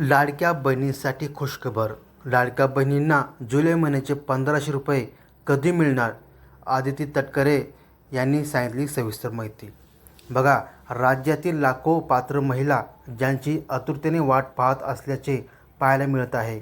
लाडक्या बहिणींसाठी खुशखबर. लाडक्या बहिणींना जुलै महिन्याचे पंधराशे रुपये कधी मिळणार? आदिती तटकरे यांनी सांगितली सविस्तर माहिती. बघा राज्यातील लाखो पात्र महिला ज्यांची आतुरतेने वाट पाहत असल्याचे पाहायला मिळत आहे.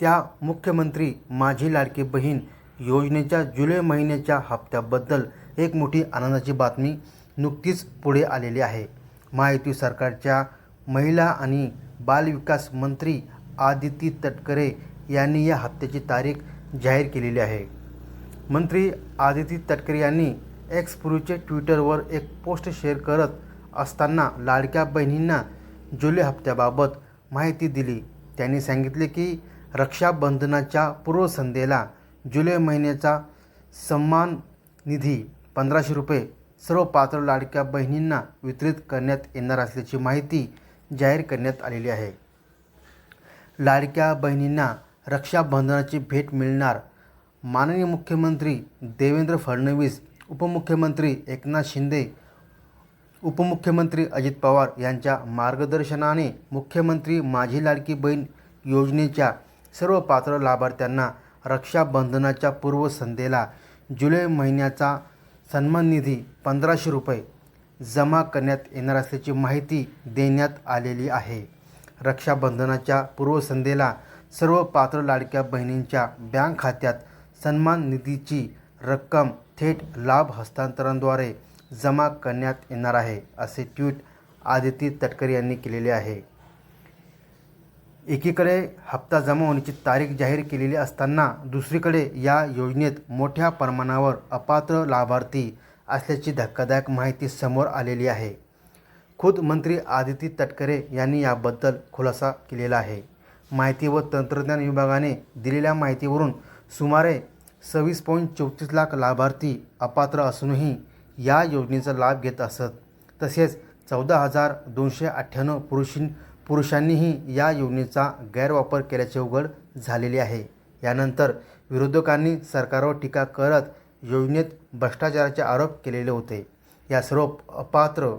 त्या मुख्यमंत्री माझी लाडकी बहीण योजनेच्या जुलै महिन्याच्या हप्त्याबद्दल एक मोठी आनंदाची बातमी नुकतीच पुढे आलेली आहे. महायुती सरकारच्या महिला आणि बालविकास मंत्री आदिती तटकरे यांनी या हप्त्याची तारीख जाहीर केलेली आहे. मंत्री आदिती तटकरे यांनी एक्स ट्विटरवर एक पोस्ट शेअर करत असताना लाडक्या बहिणींना जुलै हप्त्याबाबत माहिती दिली. त्यांनी सांगितले की रक्षाबंधनाच्या पूर्वसंध्येला जुलै महिन्याचा सन्मान निधी पंधराशे रुपये सर्व पात्र लाडक्या बहिणींना वितरित करण्यात येणार असल्याची माहिती जाहीर करण्यात आलेली आहे. लाडक्या बहिणींना रक्षाबंधनाची भेट मिळणार माननीय मुख्यमंत्री देवेंद्र फडणवीस उपमुख्यमंत्री एकनाथ शिंदे उपमुख्यमंत्री अजित पवार यांच्या मार्गदर्शनाने मुख्यमंत्री माझी लाडकी बहीण योजनेच्या सर्व पात्र लाभार्थ्यांना रक्षाबंधनाच्या पूर्वसंध्येला जुलै महिन्याचा सन्मान निधी पंधराशे रुपये जमा करण्यात येणार असल्याची माहिती देण्यात आलेली आहे. रक्षाबंधनाच्या पूर्वसंध्येला सर्व पात्र लाडक्या बहिणींच्या बँक खात्यात सन्मान निधीची रक्कम थेट लाभ हस्तांतरणाद्वारे जमा करण्यात येणार आहे असे ट्विट आदिती तटकरे यांनी केलेले आहे. एकीकडे हप्ता जमा होण्याची तारीख जाहीर केलेली असताना दुसरीकडे या योजनेत मोठ्या प्रमाणावर अपात्र लाभार्थी असल्याची धक्कादायक माहिती समोर आलेली आहे. खुद मंत्री आदिती तटकरे यांनी याबद्दल खुलासा केलेला आहे. माहिती व तंत्रज्ञान विभागाने दिलेल्या माहितीवरून सुमारे सव्वीस पॉईंट चौतीस लाख लाभार्थी अपात्र असूनही या योजनेचा लाभ घेत असत. तसेच चौदा हजार दोनशे अठ्ठ्याण्णव पुरुषीं पुरुषांनीही या योजनेचा गैरवापर केल्याचे उघड झालेले आहे. यानंतर विरोधकांनी सरकारवर टीका करत योजनेत भ्रष्टाचाराचे आरोप केलेले होते. या सर्व अपात्र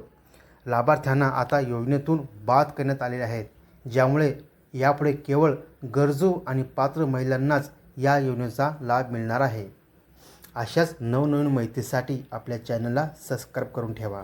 लाभार्थ्यांना आता योजनेतून बाद करण्यात आलेले आहेत. ज्यामुळे यापुढे केवळ गरजू आणि पात्र महिलांनाच या योजनेचा लाभ मिळणार आहे. अशाच नवनवीन माहितीसाठी आपल्या चॅनलला सबस्क्राईब करून ठेवा.